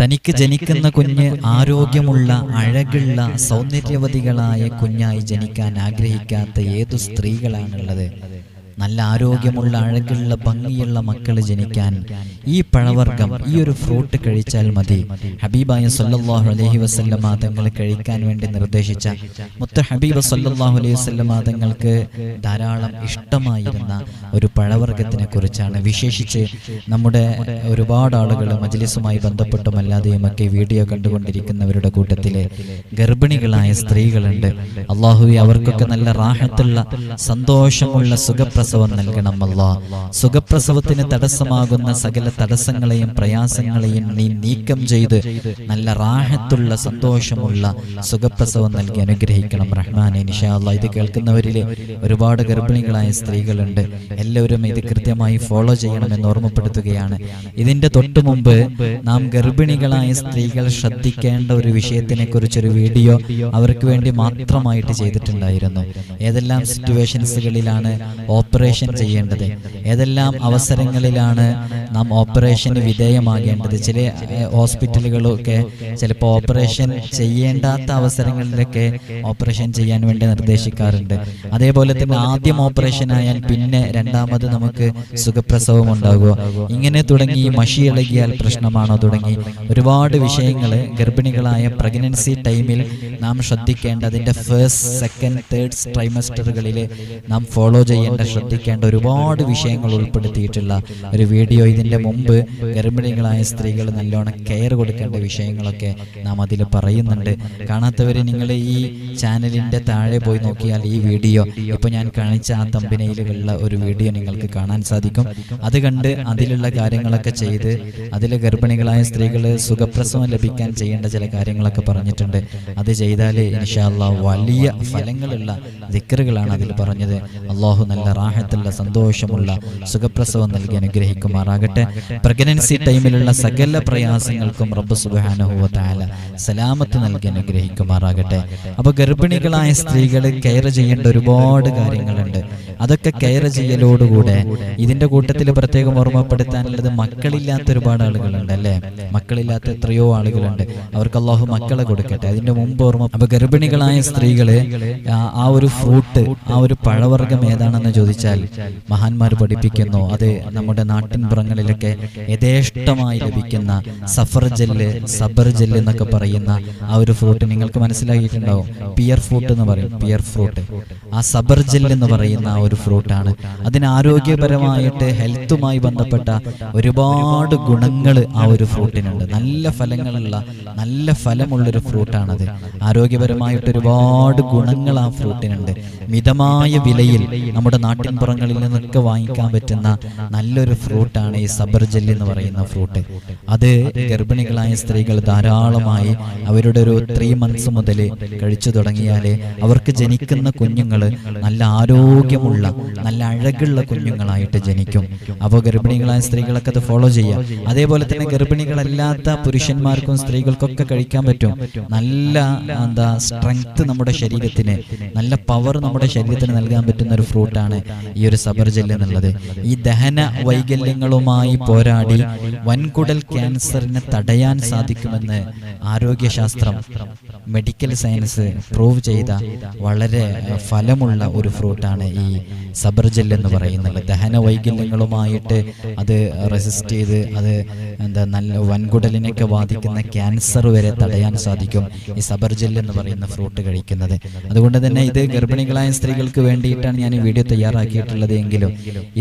തനിക്ക് ജനിക്കുന്ന കുഞ്ഞ് ആരോഗ്യമുള്ള അഴകുള്ള സൗന്ദര്യവതികളായ കുഞ്ഞായി ജനിക്കാൻ ആഗ്രഹിക്കാത്ത ഏതു സ്ത്രീകളാണുള്ളത്? നല്ല ആരോഗ്യമുള്ള അഴകുള്ള ഭംഗിയുള്ള മക്കൾ ജനിക്കാൻ ഈ പഴവർഗം ഈ ഒരു ഫ്രൂട്ട് കഴിച്ചാൽ മതി. ഹബീബായ സല്ലാഹു അലഹി വസല്ലമ തങ്ങൾ കഴിക്കാൻ വേണ്ടി നിർദ്ദേശിച്ച മുത്ത ഹബീബ് സല്ലാഹു അലൈഹി വസല്ലമ തങ്ങൾക്ക് ധാരാളം ഇഷ്ടമായിരുന്ന ഒരു പഴവർഗത്തിനെ കുറിച്ചാണ്. വിശേഷിച്ച് നമ്മുടെ ഒരുപാട് ആളുകൾ മജ്ലിസുമായി ബന്ധപ്പെട്ടും അല്ലാതെയും ഒക്കെ വീഡിയോ കണ്ടുകൊണ്ടിരിക്കുന്നവരുടെ കൂട്ടത്തിലെ ഗർഭിണികളായ സ്ത്രീകളുണ്ട്. അള്ളാഹുവി അവർക്കൊക്കെ നല്ല റാഹത്തുള്ള സന്തോഷമുള്ള സുഖപ്രസവം അല്ല സുഖപ്രസവത്തിന് തടസ്സമാകുന്ന സകല തടസ്സങ്ങളെയും പ്രയാസങ്ങളെയും നീ നീക്കം ചെയ്ത് നല്ല റാഹത്തുള്ള സന്തോഷമുള്ള സുഖപ്രസവം നൽകി അനുഗ്രഹിക്കണം റഹ്മാനെ. നിഷാല്ല ഇത് കേൾക്കുന്നവരിൽ ഒരുപാട് ഗർഭിണികളായ സ്ത്രീകളുണ്ട്. എല്ലാവരും ഇത് കൃത്യമായി ഫോളോ ചെയ്യണമെന്ന് ഓർമ്മപ്പെടുത്തുകയാണ്. ഇതിന്റെ തൊട്ടു മുമ്പ് നാം ഗർഭിണികളായ സ്ത്രീകൾ ശ്രദ്ധിക്കേണ്ട ഒരു വിഷയത്തിനെ കുറിച്ചൊരു വീഡിയോ അവർക്ക് വേണ്ടി മാത്രമായിട്ട് ചെയ്തിട്ടുണ്ടായിരുന്നു. ഏതെല്ലാം സിറ്റുവേഷൻസുകളിലാണ് ഓപ്പറേഷൻ ചെയ്യേണ്ടത്. ഏതെല്ലാം അവസരങ്ങളിലാണ് നാം ഓപ്പറേഷന് വിധേയമാകേണ്ടത്? ചില ഹോസ്പിറ്റലുകളൊക്കെ ചിലപ്പോൾ ഓപ്പറേഷൻ ചെയ്യേണ്ടാത്ത അവസരങ്ങളിലൊക്കെ ഓപ്പറേഷൻ ചെയ്യാൻ വേണ്ടി നിർദ്ദേശിക്കാറുണ്ട്. അതേപോലെ തന്നെ ആദ്യം ഓപ്പറേഷൻ ആയാൽ പിന്നെ രണ്ടാമത് നമുക്ക് സുഖപ്രസവം ഉണ്ടാകുമോ ഇങ്ങനെ തുടങ്ങി മഷി ഇളകിയാൽ പ്രശ്നമാണോ തുടങ്ങി? ഒരുപാട് വിഷയങ്ങൾ ഗർഭിണികളായ പ്രഗ്നൻസി ടൈമിൽ നാം ശ്രദ്ധിക്കേണ്ട അതിന്റെ ഫേസ്റ്റ് സെക്കൻഡ് തേർഡ് ട്രൈമസ്റ്ററുകളിൽ നാം ഫോളോ ചെയ്യേണ്ട ശ്രദ്ധിക്കേണ്ട ഒരുപാട് വിഷയങ്ങൾ ഉൾപ്പെടുത്തിയിട്ടുള്ള ഒരു വീഡിയോ. ഇതിന്റെ മുമ്പ് ഗർഭിണികളായ സ്ത്രീകൾ നല്ലോണം കെയർ കൊടുക്കേണ്ട വിഷയങ്ങളൊക്കെ നാം അതിൽ പറയുന്നുണ്ട്. കാണാത്തവർ നിങ്ങൾ ഈ ചാനലിന്റെ താഴെ പോയി നോക്കിയാൽ ഈ വീഡിയോ ഇപ്പോൾ ഞാൻ കാണിച്ച ആ തമ്പനയിലുള്ള ഒരു വീഡിയോ നിങ്ങൾക്ക് കാണാൻ സാധിക്കും. അത് കണ്ട് അതിലുള്ള കാര്യങ്ങളൊക്കെ ചെയ്ത് അതിലെ ഗർഭിണികളായ സ്ത്രീകൾ സുഖപ്രസവം ലഭിക്കാൻ ചെയ്യേണ്ട ചില കാര്യങ്ങളൊക്കെ പറഞ്ഞിട്ടുണ്ട്. അത് ചെയ്താൽ ഇൻഷാല്ല വലിയ ഫലങ്ങളുള്ള ദിക്കറുകളാണ് അതിൽ പറഞ്ഞത്. അള്ളാഹു നല്ല റാഹത്തുള്ള സന്തോഷമുള്ള സുഖപ്രസവം നൽകി അനുഗ്രഹിക്കുമാറാകട്ടെ. പ്രഗ്നൻസി ടൈമിലുള്ള സകല പ്രയാസങ്ങൾക്കും റബ്ബ് സുബാനഹുവ താല സലാമത്ത് നൽകി അനുഗ്രഹിക്കുമാറാകട്ടെ. അപ്പോൾ ഗർഭിണികളായ സ്ത്രീകൾ കെയർ ചെയ്യേണ്ട ഒരുപാട് കാര്യങ്ങളുണ്ട്. അതൊക്കെ കെയർ ചെയ്യലോടുകൂടെ ഇതിന്റെ കൂട്ടത്തിൽ പ്രത്യേകം ഓർമ്മപ്പെടുത്താനുള്ളത് മക്കളില്ലാത്ത ഒരുപാട് ആളുകളുണ്ട് അല്ലേ? മക്കളില്ലാത്ത എത്രയോ ആളുകളുണ്ട്. അവർക്ക് അള്ളാഹു മക്കളെ കൊടുക്കട്ടെ. അതിന്റെ മുമ്പ് ഓർമ്മ അപ്പൊ ഗർഭിണികളായ സ്ത്രീകൾ ആ- ഒരു ഫ്രൂട്ട് ആ ഒരു പഴവർഗം ഏതാണെന്ന് ചോദിച്ചാൽ മഹാന്മാർ പഠിപ്പിക്കുന്നു. അത് നമ്മുടെ നാട്ടിൻപുറങ്ങളിലൊക്കെ യഥേഷ്ടമായി ലഭിക്കുന്ന സഫർ ജെല്ല് സബർ ജെല്ല് എന്നൊക്കെ പറയുന്ന ആ ഒരു ഫ്രൂട്ട് നിങ്ങൾക്ക് മനസ്സിലാക്കിയിട്ടുണ്ടാവും പിയർ ഫ്രൂട്ട് എന്ന് പറയും. പിയർ ഫ്രൂട്ട് ആ സബർ ജെല്ല് എന്ന് പറയുന്ന ആ ഒരു ഫ്രൂട്ടാണ് അതിന് ആരോഗ്യപരമായിട്ട് ഹെൽത്തുമായി ബന്ധപ്പെട്ട ഒരുപാട് ഗുണങ്ങൾ ആ ഒരു ഫ്രൂട്ടിനുണ്ട് നല്ല ഫലങ്ങളുള്ള നല്ല ഫലമുള്ളൊരു ഫ്രൂട്ടാണത് ആരോഗ്യപരമായിട്ട് ഒരുപാട് ഗുണങ്ങൾ ആ ഫ്രൂട്ടിനുണ്ട് മിതമായ വിലയിൽ നമ്മുടെ നാട്ടിൻപുറങ്ങളിൽ നിന്നൊക്കെ വാങ്ങിക്കാൻ പറ്റുന്ന നല്ലൊരു ഫ്രൂട്ടാണ് ഈ സബർ ജെല്ലി എന്ന് പറയുന്ന ഫ്രൂട്ട്. അത് ഗർഭിണികളായ സ്ത്രീകൾ ധാരാളമായി അവരുടെ ഒരു ത്രീ മന്ത്സ് മുതൽ കഴിച്ചു തുടങ്ങിയാൽ അവർക്ക് ജനിക്കുന്ന കുഞ്ഞുങ്ങൾ നല്ല ആരോഗ്യമുള്ള നല്ല അഴകുള്ള കുഞ്ഞുങ്ങളായിട്ട് ജനിക്കും. അപ്പോൾ ഗർഭിണികളായ സ്ത്രീകളൊക്കെ അത് ഫോളോ ചെയ്യാം. അതേപോലെ തന്നെ ഗർഭിണികളല്ലാത്ത പുരുഷന്മാർക്കും സ്ത്രീകൾക്കൊക്കെ കഴിക്കാൻ പറ്റും. നല്ല എന്താ സ്ട്രെങ്ത് നമ്മുടെ ശരീരത്തിന് നല്ല പവർ നമ്മുടെ ശരീരത്തിന് നൽകാൻ പറ്റുന്ന ഒരു ഫ്രൂട്ടാണ് ഈ ഒരു സബർ എന്നുള്ളത്. ഈ ദഹന വൈകല്യങ്ങളുമായി പോരാടി വൻകുടൽ ക്യാൻസറിനെ തടയാൻ സാധിക്കുമെന്ന് ആരോഗ്യശാസ്ത്രം മെഡിക്കൽ സയൻസ് പ്രൂവ് ചെയ്ത വളരെ ഫലമുള്ള ഒരു ഫ്രൂട്ടാണ് ഈ സബർ എന്ന് പറയുന്നത്. ദഹന വൈകല്യങ്ങളുമായിട്ട് അത് റെസിസ്റ്റ് ചെയ്ത് അത് എന്താ നല്ല വൻകുടലിനൊക്കെ ബാധിക്കുന്ന ക്യാൻസർ വരെ തടയാൻ സാധിക്കും ഈ സബർ എന്ന് പറയുന്ന ഫ്രൂട്ട് കഴിക്കുന്നത്. അതുകൊണ്ട് തന്നെ ഇത് ഗർഭിണികളായ സ്ത്രീകൾക്ക് വേണ്ടിയിട്ടാണ് ഞാൻ ഈ വീഡിയോ തയ്യാറാക്കിയിട്ടുള്ളത് എങ്കിലും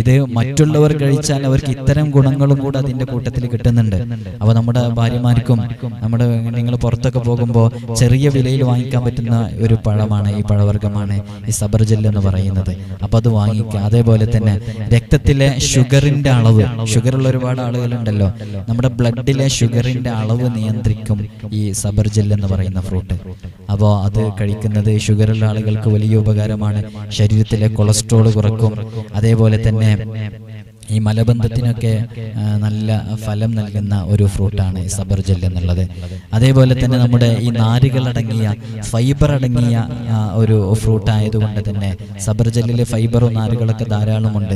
ഇത് മറ്റുള്ളവർ കഴിച്ചാൽ അവർക്ക് ഇത്തരം ഗുണങ്ങളും കൂടെ അതിന്റെ കൂട്ടത്തിൽ കിട്ടുന്നുണ്ട്. അപ്പോൾ നമ്മുടെ ഭാര്യമാർക്കും നമ്മുടെ നിങ്ങൾ പുറത്തൊക്കെ പോകുമ്പോൾ ചെറിയ വിലയിൽ വാങ്ങിക്കാൻ പറ്റുന്ന ഒരു പഴമാണ് ഈ പഴവർഗമാണ് ഈ സബർജെൽ എന്ന് പറയുന്നത്. അപ്പൊ അത് വാങ്ങിക്കുക. അതേപോലെ തന്നെ രക്തത്തിലെ ഷുഗറിന്റെ അളവ്. ഷുഗറുള്ള ഒരുപാട് ആളുകളുണ്ടല്ലോ. നമ്മുടെ ബ്ലഡിലെ ഷുഗറിന്റെ അളവ് നിയന്ത്രിക്കും ഈ സബർജെൽ എന്ന് പറയുന്ന ഫ്രൂട്ട്. അപ്പോൾ അത് കഴിക്കുന്നത് ഷുഗറുള്ള ആളുകൾക്ക് വലിയ ഉപകാരമാണ്. ശരീരത്തിലെ കൊളസ്ട്രോൾ അതേപോലെ തന്നെ ഈ മലബന്ധത്തിനൊക്കെ നല്ല ഫലം നൽകുന്ന ഒരു ഫ്രൂട്ടാണ് സബർ സബർജൽ എന്നുള്ളത്. അതേപോലെ തന്നെ നമ്മുടെ ഈ നാരുകളടങ്ങിയ ഫൈബർ അടങ്ങിയ ഒരു ഫ്രൂട്ട് ആയതുകൊണ്ട് തന്നെ സബർജല്ലിലെ ഫൈബറും നാരുകളൊക്കെ ധാരാളമുണ്ട്.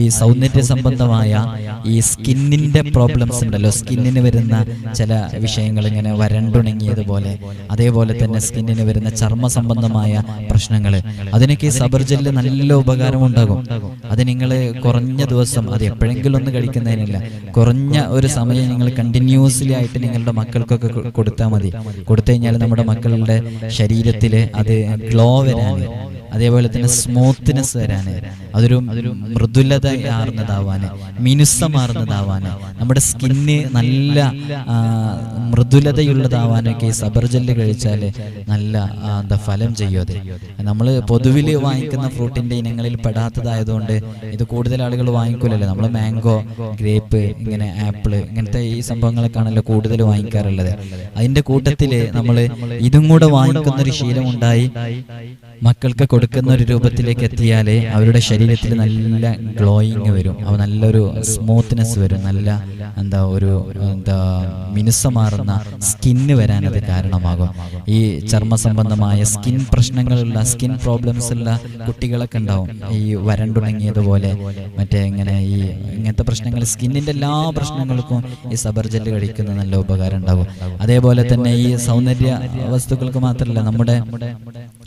ഈ സൗന്ദര്യ സംബന്ധമായ ഈ സ്കിന്നിന്റെ പ്രോബ്ലംസ് ഉണ്ടല്ലോ. സ്കിന്നിന് വരുന്ന ചില വിഷയങ്ങൾ ഇങ്ങനെ വരണ്ടുണങ്ങിയതുപോലെ അതേപോലെ തന്നെ സ്കിന്നിന് വരുന്ന ചർമ്മ സംബന്ധമായ പ്രശ്നങ്ങൾ അതിനൊക്കെ ഈ സബർജല്ല് നല്ല ഉപകാരമുണ്ടാകും. അത് നിങ്ങൾ കുറഞ്ഞ ദിവസം അത് എപ്പോഴെങ്കിലും ഒന്ന് കഴിക്കുന്നതിനില്ല. കുറഞ്ഞ ഒരു സമയം നിങ്ങൾ കണ്ടിന്യൂസ്ലി ആയിട്ട് നിങ്ങളുടെ മക്കൾക്കൊക്കെ കൊടുത്താൽ മതി. കൊടുത്തു കഴിഞ്ഞാൽ നമ്മുടെ മക്കളുടെ ശരീരത്തിൽ അത് ഗ്ലോ വരാൻ അതേപോലെ തന്നെ സ്മൂത്ത്നെസ് വരാൻ അതൊരു മൃദുലത ആർന്നതാവാന് മിനുസമാർന്നതാവാന് നമ്മുടെ സ്കിന്ന് നല്ല മൃദുലതയുള്ളതാവാനൊക്കെ സബർജല്ല് കഴിച്ചാൽ നല്ല എന്താ ഫലം ചെയ്യും അത്. നമ്മൾ പൊതുവിൽ വാങ്ങിക്കുന്ന ഫ്രൂട്ടിന്റെ ഇനങ്ങളിൽ പെടാത്തതായതുകൊണ്ട് ഇത് കൂടുതൽ ആളുകൾ വാങ്ങിക്കൂലല്ലോ. നമ്മൾ മാംഗോ ഗ്രേപ്പ് ഇങ്ങനെ ആപ്പിൾ ഇങ്ങനത്തെ ഈ സംഭവങ്ങളൊക്കെയാണല്ലോ കൂടുതൽ വാങ്ങിക്കാറുള്ളത്. അതിന്റെ കൂട്ടത്തിൽ നമ്മൾ ഇതും കൂടെ വാങ്ങിക്കുന്ന ഒരു ശീലമുണ്ടായി. മക്കൾക്ക് കൊടുക്കുന്ന ഒരു രൂപത്തിലേക്ക് എത്തിയാലേ അവരുടെ ശരീരത്തിൽ നല്ല ഗ്ലോയിങ് വരും. അവ നല്ലൊരു സ്മൂത്ത്നെസ് വരും. നല്ല എന്താ ഒരു എന്താ മിനുസമാറുന്ന സ്കിന്ന് വരാൻ അത് കാരണമാകും. ഈ ചർമ്മ സംബന്ധമായ സ്കിൻ പ്രശ്നങ്ങളുള്ള സ്കിൻ പ്രോബ്ലംസ് ഉള്ള കുട്ടികളൊക്കെ ഉണ്ടാവും. ഈ വരണ്ടുണങ്ങിയതുപോലെ മറ്റേ ഇങ്ങനെ ഈ ഇങ്ങനത്തെ പ്രശ്നങ്ങൾ സ്കിന്നിന്റെ എല്ലാ പ്രശ്നങ്ങൾക്കും ഈ സബർ ജെല്ല് കഴിക്കുന്ന നല്ല ഉപകാരം ഉണ്ടാകും. അതേപോലെ തന്നെ ഈ സൗന്ദര്യ വസ്തുക്കൾക്ക് മാത്രമല്ല നമ്മുടെ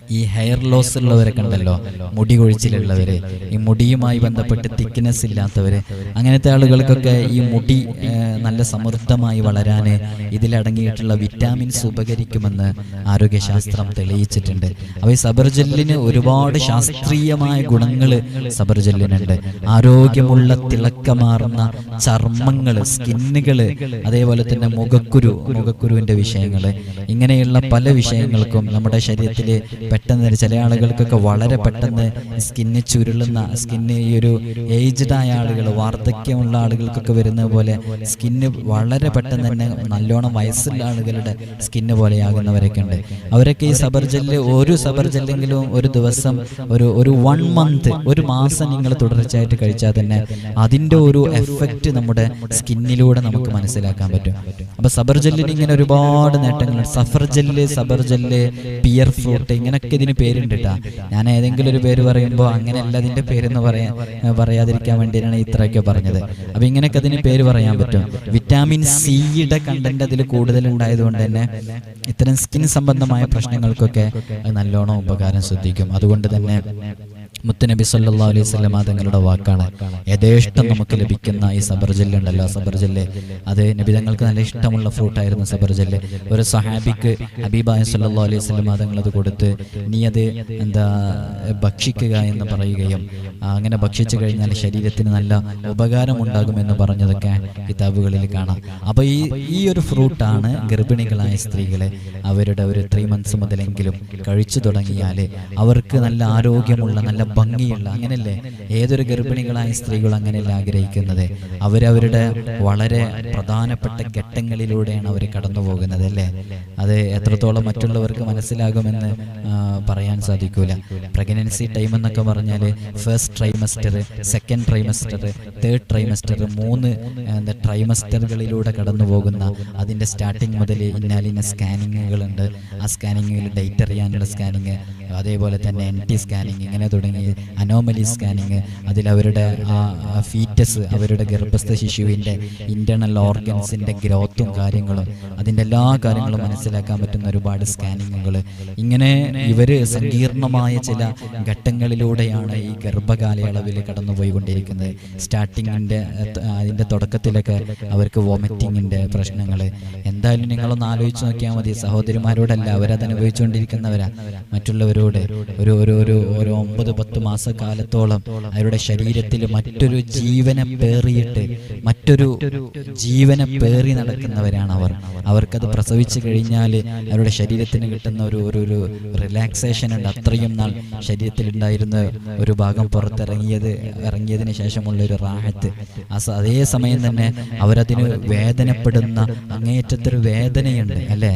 ഈ ഹെയർ ലോസ് ഉള്ളവരൊക്കെ ഉണ്ടല്ലോ മുടി കൊഴിച്ചിലുള്ളവർ ഈ മുടിയുമായി ബന്ധപ്പെട്ട് തിക്നെസ് ഇല്ലാത്തവർ അങ്ങനത്തെ ആളുകൾക്കൊക്കെ ഈ മുടി നല്ല സമൃദ്ധമായി വളരാൻ ഇതിലടങ്ങിയിട്ടുള്ള വിറ്റാമിൻസ് ഉപകരിക്കുമെന്ന് ആരോഗ്യശാസ്ത്രം തെളിയിച്ചിട്ടുണ്ട്. അപ്പോൾ ഈ സബർജല്ലിന് ഒരുപാട് ശാസ്ത്രീയമായ ഗുണങ്ങൾ സബർജല്ലിനുണ്ട് ആരോഗ്യമുള്ള തിളക്കമാർന്ന ചർമ്മങ്ങൾ സ്കിന്നുകൾ അതേപോലെ തന്നെ മുഖക്കുരു മുഖക്കുരുവിന്റെ വിഷയങ്ങൾ ഇങ്ങനെയുള്ള പല വിഷയങ്ങൾക്കും നമ്മുടെ ശരീരത്തിൽ പെട്ടെന്ന് ചില ആളുകൾക്കൊക്കെ വളരെ പെട്ടെന്ന് സ്കിന്ന് ചുരുളുന്ന സ്കിന്ന് ഈ ഒരു ഏജ്ഡ് ആയ ആളുകൾ വാർദ്ധക്യമുള്ള ആളുകൾക്കൊക്കെ വരുന്നത് പോലെ സ്കിന്ന് വളരെ പെട്ടെന്ന് തന്നെ നല്ലോണം വയസ്സുള്ള ആളുകളുടെ സ്കിന്ന് പോലെയാകുന്നവരൊക്കെ ഉണ്ട്. അവരൊക്കെ ഈ സബർ ജെല്ല് ഒരു സബർ ജെല്ലെങ്കിലും ഒരു ദിവസം ഒരു ഒരു വൺ മന്ത് ഒരു മാസം നിങ്ങൾ തുടർച്ചയായിട്ട് കഴിച്ചാൽ തന്നെ അതിന്റെ ഒരു എഫക്റ്റ് നമ്മുടെ സ്കിന്നിലൂടെ നമുക്ക് മനസ്സിലാക്കാൻ പറ്റും. അപ്പൊ സബർജല്ലിന് ഇങ്ങനെ ഒരുപാട് നേട്ടങ്ങളുണ്ട് സഫർ ജെല്ല് സബർ ജെല്ല് പിയർ ഫ്രൂട്ട് ഇങ്ങനൊക്കെ ഇതിന് പേരുണ്ട് കേട്ടാ ഞാൻ ഏതെങ്കിലും ഒരു പേര് പറയുമ്പോൾ അങ്ങനെയല്ല അതിന്റെ പേരെന്ന് പറയാൻ പറയാതിരിക്കാൻ വേണ്ടിയിട്ടാണ് ഇത്രയൊക്കെ പറഞ്ഞത്. അപ്പൊ ഇങ്ങനെയൊക്കെ അതിന് പേര് പറയാൻ പറ്റും. വിറ്റാമിൻ സിയുടെ കണ്ടന്റ് അതിൽ കൂടുതൽ ഉണ്ടായതുകൊണ്ട് തന്നെ ഇത്തരം സ്കിൻ സംബന്ധമായ പ്രശ്നങ്ങൾക്കൊക്കെ നല്ലോണം ഉപകാരം ശ്രദ്ധിക്കും. അതുകൊണ്ട് തന്നെ മുത്തുനബി സല്ലാ അലൈഹി സ്വലം തങ്ങളുടെ വാക്കാണ്. യഥേഷ്ടം നമുക്ക് ലഭിക്കുന്ന ഈ സബർജല്ല് ഉണ്ടല്ലോ സബർജല്ല് അത് നബിതങ്ങൾക്ക് നല്ല ഇഷ്ടമുള്ള ഫ്രൂട്ടായിരുന്നു സബർജല്ല് ഒരു സഹാബിക്ക് ഹബീബായ സല്ലാ അലൈഹി സ്വലം തങ്ങൾ അത് കൊടുത്ത് നീ അത് എന്താ ഭക്ഷിക്കുക എന്ന് പറയുകയും അങ്ങനെ ഭക്ഷിച്ചു കഴിഞ്ഞാൽ ശരീരത്തിന് നല്ല ഉപകാരമുണ്ടാകുമെന്ന് പറഞ്ഞതൊക്കെ കിതാബുകളിൽ കാണാം. അപ്പോൾ ഈ ഈ ഒരു ഫ്രൂട്ടാണ് ഗർഭിണികളായ സ്ത്രീകളെ അവരുടെ ഒരു ത്രീ മന്ത്സ് മുതലെങ്കിലും കഴിച്ചു തുടങ്ങിയാൽ അവർക്ക് നല്ല ആരോഗ്യമുള്ള നല്ല ഭംഗിയുള്ള അങ്ങനെയല്ലേ? ഏതൊരു ഗർഭിണികളായ സ്ത്രീകൾ അങ്ങനെയല്ല ആഗ്രഹിക്കുന്നത്? അവരവരുടെ വളരെ പ്രധാനപ്പെട്ട ഘട്ടങ്ങളിലൂടെയാണ് അവർ കടന്നു പോകുന്നത് അല്ലേ? അത് എത്രത്തോളം മറ്റുള്ളവർക്ക് മനസ്സിലാകുമെന്ന് പറയാൻ സാധിക്കൂല. പ്രഗ്നൻസി ടൈം എന്നൊക്കെ പറഞ്ഞാൽ first trimester second trimester third trimester മൂന്ന് ട്രൈമസ്റ്ററുകളിലൂടെ കടന്നു പോകുന്ന അതിന്റെ സ്റ്റാർട്ടിങ് മുതൽ ഇന്നാലിന്ന സ്കാനിങ്ങുകളുണ്ട് ആ സ്കാനിങ്ങിൽ ഡേറ്റ് അറിയാനുള്ള സ്കാനിങ് അതേപോലെ തന്നെ എൻ ടി സ്കാനിങ് ഇങ്ങനെ തുടങ്ങി അനോമലി സ്കാനിങ് അതിൽ അവരുടെ ആ ഫീറ്റസ് അവരുടെ ഗർഭസ്ഥ ശിശുവിന്റെ ഇന്റേർണൽ ഓർഗൻസിന്റെ ഗ്രോത്തും കാര്യങ്ങളും അതിന്റെ എല്ലാ കാര്യങ്ങളും മനസ്സിലാക്കാൻ പറ്റുന്ന ഒരുപാട് സ്കാനിങ്ങുകൾ ഇങ്ങനെ ഇവർ സങ്കീർണമായ ചില ഘട്ടങ്ങളിലൂടെയാണ് ഈ ഗർഭകാലയളവിൽ കടന്നുപോയിക്കൊണ്ടിരിക്കുന്നത്. സ്റ്റാർട്ടിങ്ങിന്റെ അതിന്റെ തുടക്കത്തിലൊക്കെ അവർക്ക് വോമിറ്റിങ്ങിന്റെ പ്രശ്നങ്ങൾ. എന്തായാലും നിങ്ങളൊന്ന് ആലോചിച്ച് നോക്കിയാൽ മതി. സഹോദരിമാരോടല്ല അവരത് അനുഭവിച്ചുകൊണ്ടിരിക്കുന്നവരാ മറ്റുള്ളവരോട് ഒരു ഒരു ഒരു ഒരു ഒമ്പത് പത്ത് മാസക്കാലത്തോളം അവരുടെ ശരീരത്തിൽ മറ്റൊരു ജീവനെ പേറിയിട്ട് മറ്റൊരു ജീവനെ പേറി നടക്കുന്നവരാണ് അവർ. അവർക്കത് പ്രസവിച്ചു കഴിഞ്ഞാൽ അവരുടെ ശരീരത്തിന് കിട്ടുന്ന ഒരു ഒരു ഒരു റിലാക്സേഷൻ ഉണ്ട്. അത്രയും നാൾ ശരീരത്തിൽ ഉണ്ടായിരുന്ന ഒരു ഭാഗം പുറത്തിറങ്ങിയത് ഇറങ്ങിയതിന് ശേഷമുള്ള ഒരു റാഹത്ത്. അതേ സമയം തന്നെ അവരതിന് വേദനപ്പെടുന്ന അങ്ങേയറ്റത്തൊരു വേദനയുണ്ട് അല്ലേ?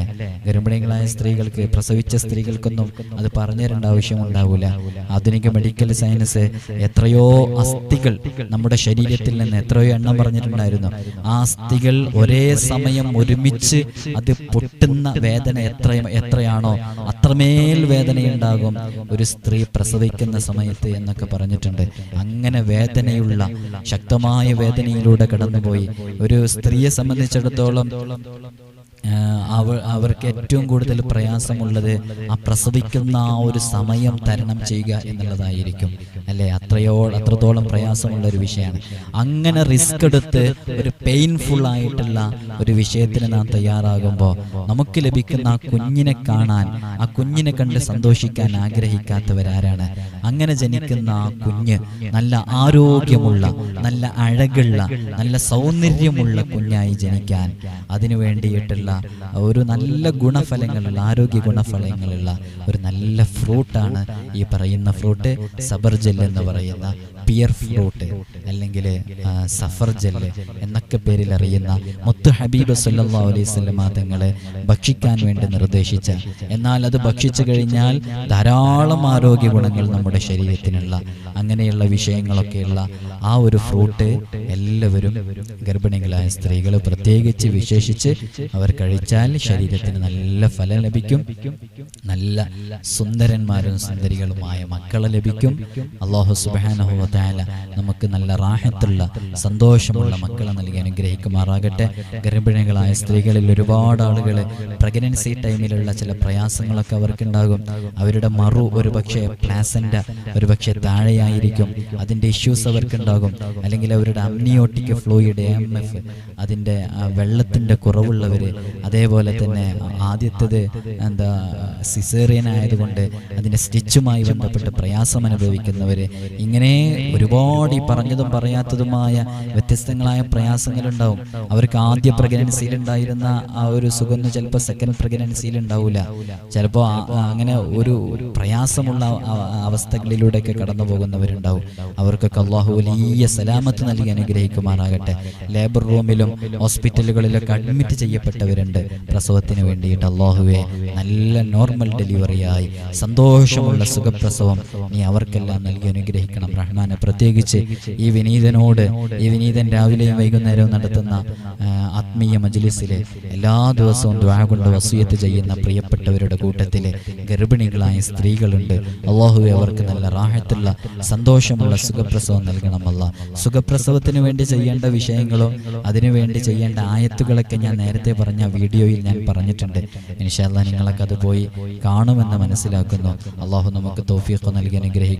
ഗർഭിണികളായ സ്ത്രീകൾക്ക് പ്രസവിച്ച സ്ത്രീകൾക്കൊന്നും അത് പറഞ്ഞ പറഞ്ഞു ആവശ്യമുണ്ടാവില്ല ആധുനിക മെഡിക്കൽ സയൻസ് എത്രയോ അസ്ഥികൾ നമ്മുടെ ശരീരത്തിൽ നിന്ന് എത്രയോ എണ്ണം പറഞ്ഞിട്ടുണ്ടായിരുന്നു. ആ അസ്ഥികൾ ഒരേ സമയം ഒരുമിച്ച് അത് പൊട്ടുന്ന വേദന എത്ര എത്രയാണോ അത്രമേൽ വേദനയുണ്ടാകും. ഒരു സ്ത്രീ പ്രസവിക്കുന്ന സമയത്ത് എന്നൊക്കെ പറഞ്ഞിട്ടുണ്ട്. അങ്ങനെ വേദനയുള്ള ശക്തമായ വേദനയിലൂടെ കടന്നുപോയി. ഒരു സ്ത്രീയെ സംബന്ധിച്ചിടത്തോളം അവ അവർക്ക് ഏറ്റവും കൂടുതൽ പ്രയാസമുള്ളത് ആ പ്രസവിക്കുന്ന ആ ഒരു സമയം തരണം ചെയ്യുക എന്നുള്ളതായിരിക്കും. അല്ലേ? അത്രയോ അത്രത്തോളം പ്രയാസമുള്ള ഒരു വിഷയമാണ്. അങ്ങനെ റിസ്ക് എടുത്ത് ഒരു പെയിൻഫുൾ ആയിട്ടുള്ള ഒരു വിഷയത്തിന് നാം തയ്യാറാകുമ്പോൾ നമുക്ക് ലഭിക്കുന്ന ആ കുഞ്ഞിനെ കാണാൻ ആ കുഞ്ഞിനെ കണ്ട് സന്തോഷിക്കാൻ ആഗ്രഹിക്കാത്തവരാരാണ്? അങ്ങനെ ജനിക്കുന്ന ആ കുഞ്ഞ് നല്ല ആരോഗ്യമുള്ള നല്ല അഴകുള്ള നല്ല സൗന്ദര്യമുള്ള കുഞ്ഞായി ജനിക്കാൻ അതിനു വേണ്ടിയിട്ടുള്ള ഒരു നല്ല ഗുണഫലങ്ങളുള്ള ആരോഗ്യ ഗുണഫലങ്ങളുള്ള ഒരു നല്ല ഫ്രൂട്ടാണ് ഈ പറയുന്ന ഫ്രൂട്ട് സബർജൽ എന്ന് പറയുന്ന പിയർ ഫ്രൂട്ട് അല്ലെങ്കിൽ സഫർ ജെല്ല് എന്നൊക്കെ പേരിൽ അറിയുന്ന മുത്ത് ഹബീബ് സല്ലാ അലൈഹി സ്വലമ തങ്ങളെ ഭക്ഷിക്കാൻ വേണ്ടി നിർദ്ദേശിച്ച എന്നാൽ അത് ഭക്ഷിച്ചു കഴിഞ്ഞാൽ ധാരാളം ആരോഗ്യ ഗുണങ്ങൾ നമ്മുടെ ശരീരത്തിനുള്ള അങ്ങനെയുള്ള വിഷയങ്ങളൊക്കെയുള്ള ആ ഒരു ഫ്രൂട്ട് എല്ലാവരും ഗർഭിണികളായ സ്ത്രീകൾ പ്രത്യേകിച്ച് വിശേഷിച്ച് അവർ കഴിച്ചാൽ ശരീരത്തിന് നല്ല ഫലം ലഭിക്കും. നല്ല സുന്ദരന്മാരും സുന്ദരികളുമായ മക്കളെ ലഭിക്കും. അള്ളാഹു സുബാനഹുല നമുക്ക് നല്ല റാഹത്തുള്ള സന്തോഷമുള്ള മക്കളെ നൽകി അനുഗ്രഹിക്കുമാറാകട്ടെ. ഗർഭിണികളായ സ്ത്രീകളിൽ ഒരുപാട് ആളുകൾ പ്രഗ്നൻസി ടൈമിലുള്ള ചില പ്രയാസങ്ങളൊക്കെ അവർക്കുണ്ടാകും. അവരുടെ മറു ഒരു പക്ഷേ പ്ലാസന്റ ഒരു പക്ഷേ താഴെയായിരിക്കും. അതിന്റെ ഇഷ്യൂസ് അവർക്കുണ്ടാകും. അല്ലെങ്കിൽ അവരുടെ അമ്നിയോട്ടിക് ഫ്ലൂയിഡ് എം എഫ് അതിന്റെ വെള്ളത്തിന്റെ കുറവുള്ളവർ അതേപോലെ തന്നെ ആദ്യത്തേത് എന്താ സിസേറിയൻ ആയതുകൊണ്ട് അതിന്റെ സ്റ്റിച്ചുമായി ബന്ധപ്പെട്ട് പ്രയാസം അനുഭവിക്കുന്നവർ ഇങ്ങനെ ഒരുപാട് ഈ പറഞ്ഞതും പറയാത്തതുമായ വ്യത്യസ്തങ്ങളായ പ്രയാസങ്ങളുണ്ടാവും. അവർക്ക് ആദ്യ പ്രഗ്നൻസിയിൽ ഉണ്ടായിരുന്ന ആ ഒരു സുഖം ചിലപ്പോൾ സെക്കൻഡ് പ്രഗ്നൻസിയിൽ ഉണ്ടാവില്ല ചിലപ്പോൾ അങ്ങനെ ഒരു പ്രയാസമുള്ള അവസ്ഥകളിലൂടെയൊക്കെ കടന്നു പോകുന്നവരുണ്ടാവും അവർക്കൊക്കെ അള്ളാഹു വലിയ സലാമത്ത് നൽകി അനുഗ്രഹിക്കുമാറാകട്ടെ. ലേബർ റൂമിലും ഹോസ്പിറ്റലുകളിലൊക്കെ അഡ്മിറ്റ് ചെയ്യപ്പെട്ടവരുണ്ട്. പ്രസവത്തിന് വേണ്ടിയിട്ട് അള്ളാഹുവെ നല്ല നോർമൽ ഡെലിവറിയായി സന്തോഷമുള്ള സുഖപ്രസവം നീ അവർക്കെല്ലാം നൽകി അനുഗ്രഹിക്കണം റഹ്മാനെ പ്രത്യേകിച്ച് ഈ വിനീതനോട് ഈ വിനീതൻ രാവിലെയും വൈകുന്നേരവും നടത്തുന്ന ആത്മീയ മജ്ലിസിലെ എല്ലാ ദിവസവും ദ്വാ കൊണ്ട് വസൂയത്ത് ചെയ്യുന്ന പ്രിയപ്പെട്ടവരുടെ കൂട്ടത്തിലെ ഗർഭിണികളായ സ്ത്രീകളുണ്ട്. അള്ളാഹുവെ അവർക്ക് നല്ല റാഹത്തുള്ള സന്തോഷമുള്ള സുഖപ്രസവം നൽകണമല്ല സുഖപ്രസവത്തിന് വേണ്ടി ചെയ്യേണ്ട വിഷയങ്ങളോ അതിനുവേണ്ടി ചെയ്യേണ്ട ആയത്തുകളൊക്കെ ഞാൻ നേരത്തെ പറഞ്ഞ വീഡിയോയിൽ ഞാൻ പറഞ്ഞിട്ടുണ്ട്. ഇൻഷാല്ല നിങ്ങളൊക്കെ അത് പോയി കാണുമെന്ന് മനസ്സിലാക്കുന്നു. അള്ളാഹു നമുക്ക് തോഫീഖ് നൽകി അനുഗ്രഹിക്കും